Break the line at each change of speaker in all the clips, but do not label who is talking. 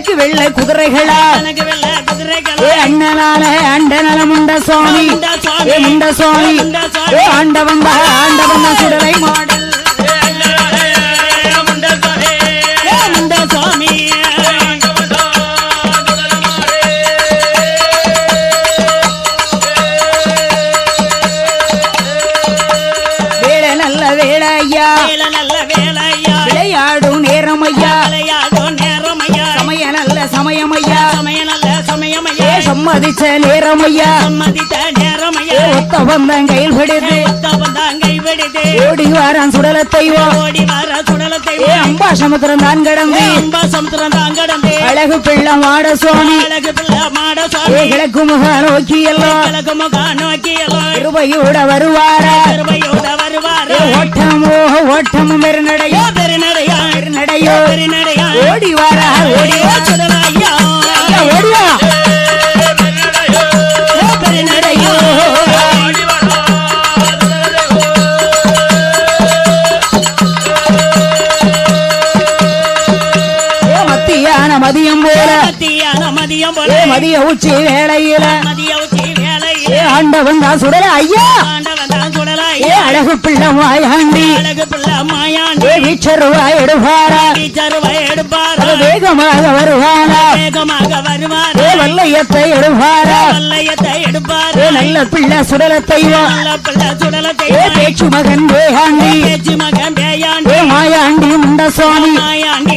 எனக்கு வெள்ளை குதிரைகளா?
எனக்கு வெள்ள குதிரைகளா?
அண்ணனால அண்டநல முண்ட சுவாமி.
முண்ட சுவாமி.
ஏ முண்ட சுவாமி. ஏ ஆண்டவன் ஆண்டவன் சுடலை மாடல்.
ஏ முண்ட சுவாமி.
வேலை நல்ல வேலை ஐயா. விளையாடும் நேரம் ஐயா. சம்மதிச்ச நேரம் ஐயா
சம்மதித்த நேரமையா?
ஒத்த வந்தன் கையில் பிடித்து
தாங்கை விடுது.
ஓடி வாரான் சுடல தெய்வம்
ஓடி வர சுடலத்தை
ஏ அம்பா சமுத்திரம் தான் கடந்து.
அம்பா சமுத்திரம் தாங்கடந்து
அழகு பிள்ளை மாட சுவாமி
அழகு பிள்ளை மாட சுவாமி
கிழக்கு முக நோக்கி எல்லாம்
கிழக்கு முகா நோக்கி எல்லாம்
கிருபையோட வருவாரா.
கருவையோட வருவாரு.
ஓட்டமோ ஓட்டமும் பெருநடையோ.
பெருநடையா.
பெருநடையோ.
பெருநடையா.
ஓடி வாரா. மதியம் மதிய உச்சி வேளையில.
மதிய உச்சி வேலையில்
ஏ ஆண்டவன் தான் சுடல ஐயா.
ஆண்டவன் தான் சுடலாய்
ஏ அழகு பிள்ளை மாயாண்டி.
அழகு பிள்ளை மாயாண்டி.
ஏ வீச்சருவாய் எடுப்பாரா?
டீச்சருவை எடுப்பார்?
வேகமாக வருவாரா?
வேகமாக வருவார்?
ஏ வல்லையத்தை எடுப்பாரா?
வல்லையத்தை எடுப்பார்?
நல்ல பிள்ளை சுடல தெய்வம்
நல்ல பிள்ளை
பேச்சு மகன் வேகாண்டி
பேச்சு மகன்
மாயாண்டி முண்ட சுவாமி
மாயாண்டி.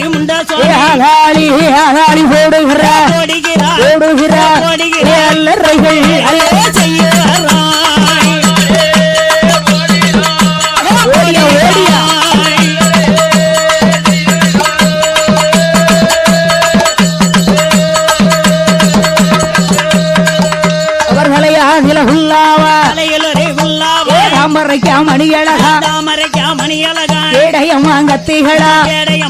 போடுகிறா
ஓடுகிறார்
ஓடுகிறா ஏ அல்லறைகள் அல்ல. மணியழகா?
தாமரைக்கா மணியழகான்
ஏடையம்மா கத்திகளா
ஏடைய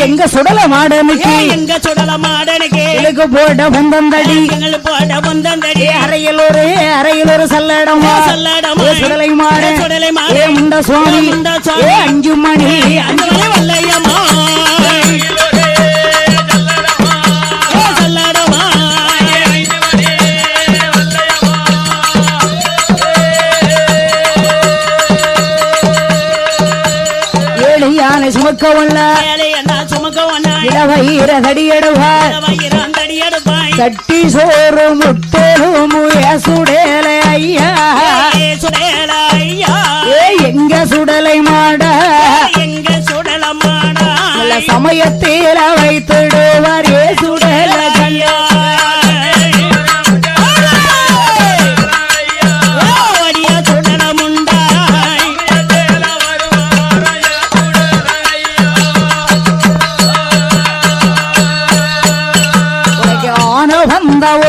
எங்க சுடல மாடனுக்கு?
எங்க சுடல மாடனுக்கு?
இழுக்கு போட்ட பந்தந்தடி
எங்கள் போட வந்தந்தடி.
அறையில் ஒரு சல்லடமா
சல்லடமா.
சுடலை மாட.
சுடலை மாட.
முண்ட சுவாமி.
முண்ட
அஞ்சு மணி.
அந்த மலை வல்லையம்மா.
சுமக்க உள்ள
எடுப்பாய்
சட்டி சோறு முட்டோரும் சுடேல ஐயா. எங்க சுடலை மாட.
எங்க சுடல மாடா.
சமயத்தில வைத்திடுவார் ஏ சுடல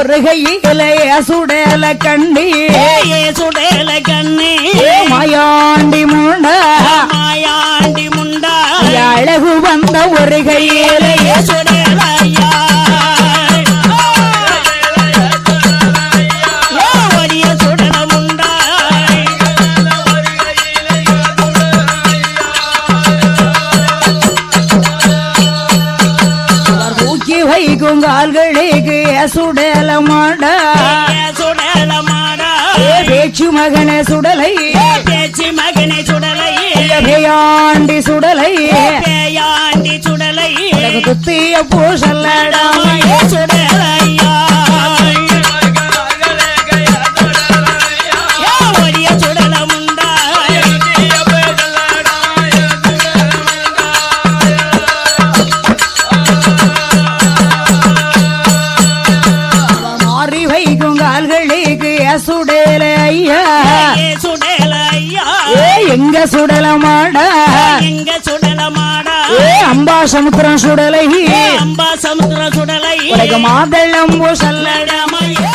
ஒரு கையில சுடல கண்டி
ஏ சுடல கண்ணே.
மாயாண்டி முண்ட.
மாயாண்டி முண்டா.
அழகு வந்த ஒரு கையில
ஏ சுடல ஐயா. ஏ ஓடிய சுடல முண்டாய்
தூக்கி வைக்கும் கால்களுக்கு சுடல மாட.
சுடல மாடா.
பேச்சு மகன சுடலை.
பேச்சு மகனை சுடலை.
பேயாண்டி சுடலை.
பேயாண்டி சுடலை.
உனக்கு துத்திய கால்களுக்கு சுடல ஐயா.
ஏ சுடலையா
ஏ எங்க சுடல மாட.
எங்க சுடல மாடா.
அம்பா சமுத்திரம் சுடலை.
அம்பா சமுத்திர சுடலை.
உனக்கு மாதளம் பூசல்ல
சுடலடாம ஏ